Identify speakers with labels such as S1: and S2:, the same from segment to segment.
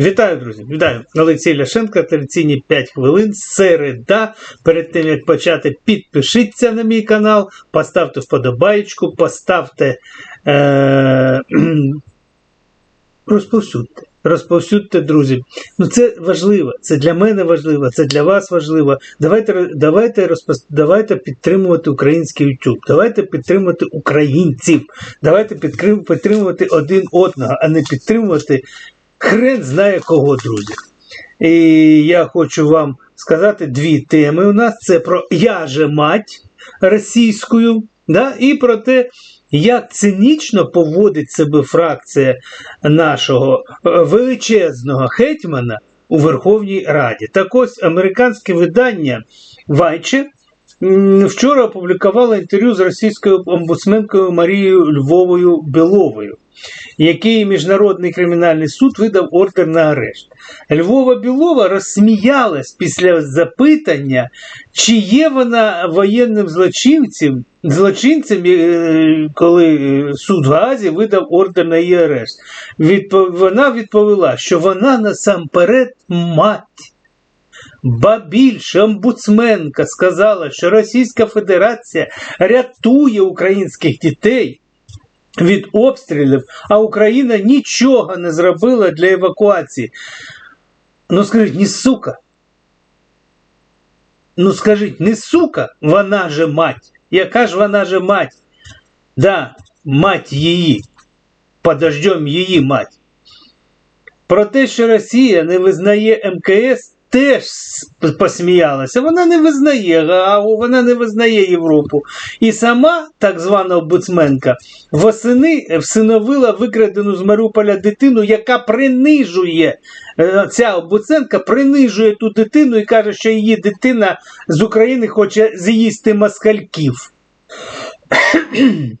S1: Вітаю, друзі! Вітаю! Олексій Ляшенко, традиційні 5 хвилин, середа. Перед тим як почати, підпишіться на мій канал, поставте вподобаєчку, поставте. Е- розповсюдьте. Розповсюдьте, друзі. Ну це важливо, це для мене важливо, це для вас важливо. Давайте давайте, розпос... давайте підтримувати український YouTube, давайте підтримувати українців, давайте підтримувати один одного, а не підтримувати хрен знає кого, друзі. І я хочу вам сказати дві теми. У нас це про я же мать російською, да, і про те, як цинічно поводить себе фракція нашого е, величезного гетьмана у Верховній Раді. Так ось американське видання Вайче вчора опублікувало інтерв'ю з російською омбудсменкою Марією Львовою Біловою, який Міжнародний кримінальний суд видав ордер на арешт. Львова Білова розсміялась після запитання, чи є вона воєнним злочинцем, злочинцем, е, коли е, суд в Гаазі видав ордер на її арешт. Вона відповіла, що вона насамперед мать. Ба більше омбудсменка сказала, що Російська Федерація рятує українських дітей від обстрілів, а Україна нічого не зробила для евакуації. Ну скажіть, не сука. Ну скажіть, не сука, вона же мать. Яка ж вона же мать? Да, мать її. Подождем її мать. Про те, що Росія не визнає МКС, теж посміялася. Вона не визнає, а вона не визнає Європу. І сама так звана омбудсменка восени всиновила викрадену з Маріуполя дитину, яка принижує е, ця омбудсменка принижує ту дитину і каже, що її дитина з України хоче з'їсти москальків.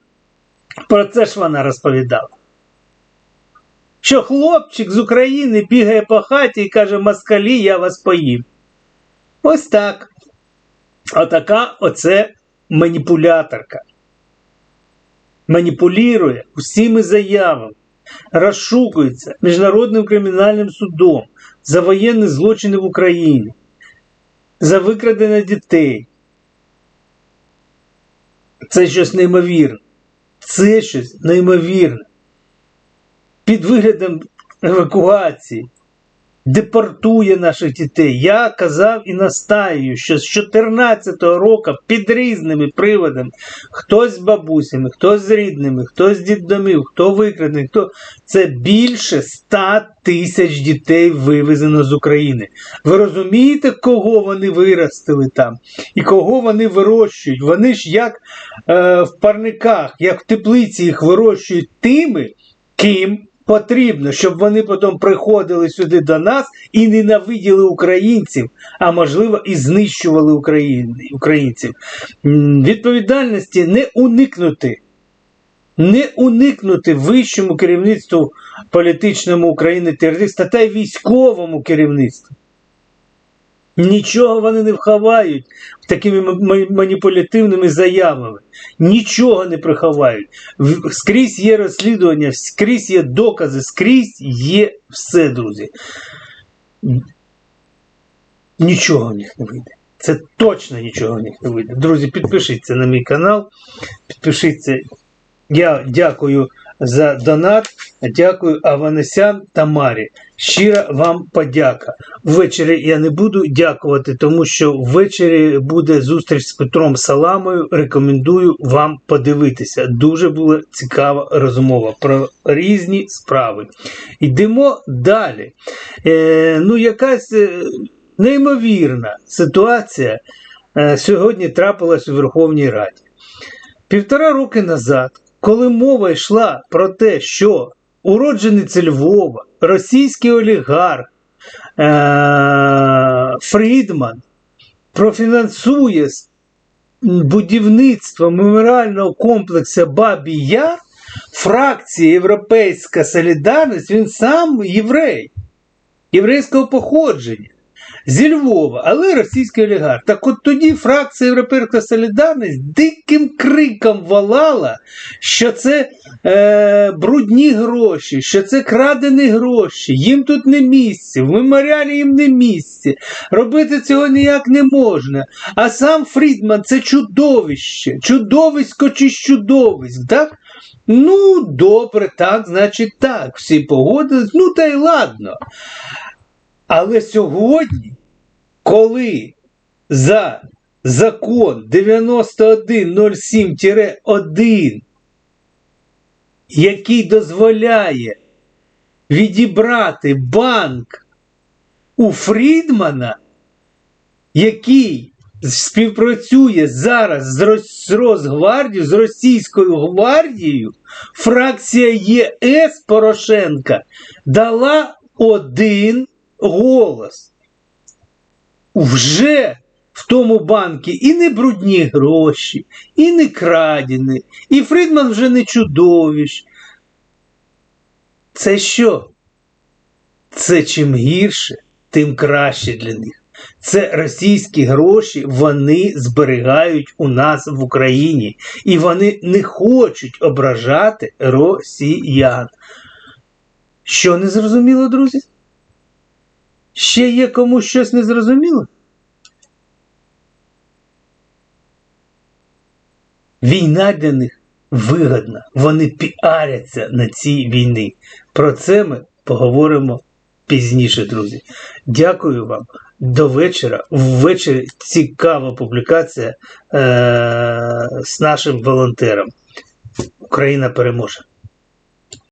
S1: Про це ж вона розповідала. Що хлопчик з України бігає по хаті і каже, москалі, я вас поїм. Ось так. Отака оце маніпуляторка. Маніпулює усіми заявами, розшукується Міжнародним кримінальним судом за воєнні злочини в Україні, за викрадення дітей. Це щось неймовірне. Це щось неймовірне. Під виглядом евакуації депортує наших дітей. Я казав і настаю, що з 14-го року під різними приводами хтось з бабусями, хтось з рідними, хтось з дідомів, хто викрадений, хто це більше 100 тисяч дітей вивезено з України. Ви розумієте, кого вони виростили там і кого вони вирощують? Вони ж як е, в парниках, як в теплиці їх вирощують тими, ким потрібно, щоб вони потім приходили сюди до нас і ненавиділи українців, а можливо і знищували Україн, українців. Відповідальності не уникнути. Не уникнути вищому керівництву політичному України терориста та й військовому керівництву. Нічого вони не вховають такими маніпулятивними заявами. Нічого не приховають. Скрізь є розслідування, скрізь є докази, скрізь є все, друзі. Нічого в них не вийде. Це точно нічого в них не вийде. Друзі, підпишіться на мій канал, підпишіться. Я дякую за донат. Дякую Аванесян Тамарі. Щира вам подяка. Ввечері я не буду дякувати, тому що ввечері буде зустріч з Петром Саламою. Рекомендую вам подивитися. Дуже була цікава розмова про різні справи. Йдемо далі. Е, ну, якась е, неймовірна ситуація е, сьогодні трапилась у Верховній Раді. Півтора роки назад, коли мова йшла про те, що уродженець Львова, російський олігарх е- Фрідман профінансує будівництво меморіального комплексу Бабі Яр, фракції Європейська Солідарність, він сам єврей, єврейського походження. Зі Львова, але російський олігарх. Так от тоді фракція Європейська Солідарність диким криком волала, що це е, брудні гроші, що це крадені гроші, їм тут не місце, в меморіалі їм не місце. Робити цього ніяк не можна. А сам Фрідман це чудовище, чудовисько чи чудовиськ, так? Ну, добре, так, значить так. Всі погодились, ну та й ладно. Але сьогодні, коли за закон 9107-1, який дозволяє відібрати банк у Фрідмана, який співпрацює зараз з Рос- Росгвардією, з російською гвардією, фракція ЄС Порошенка дала один голос. Вже в тому банку і не брудні гроші, і не крадені, і Фрідман вже не чудовищ. Це що? Це чим гірше, тим краще для них. Це російські гроші вони зберігають у нас в Україні. І вони не хочуть ображати росіян. Що не зрозуміло, друзі? Ще є комусь щось не зрозуміло? Війна для них вигодна. Вони піаряться на цій війні. Про це ми поговоримо пізніше, друзі. Дякую вам. До вечора. Ввечері цікава публікація е- з нашим волонтером. Україна переможе.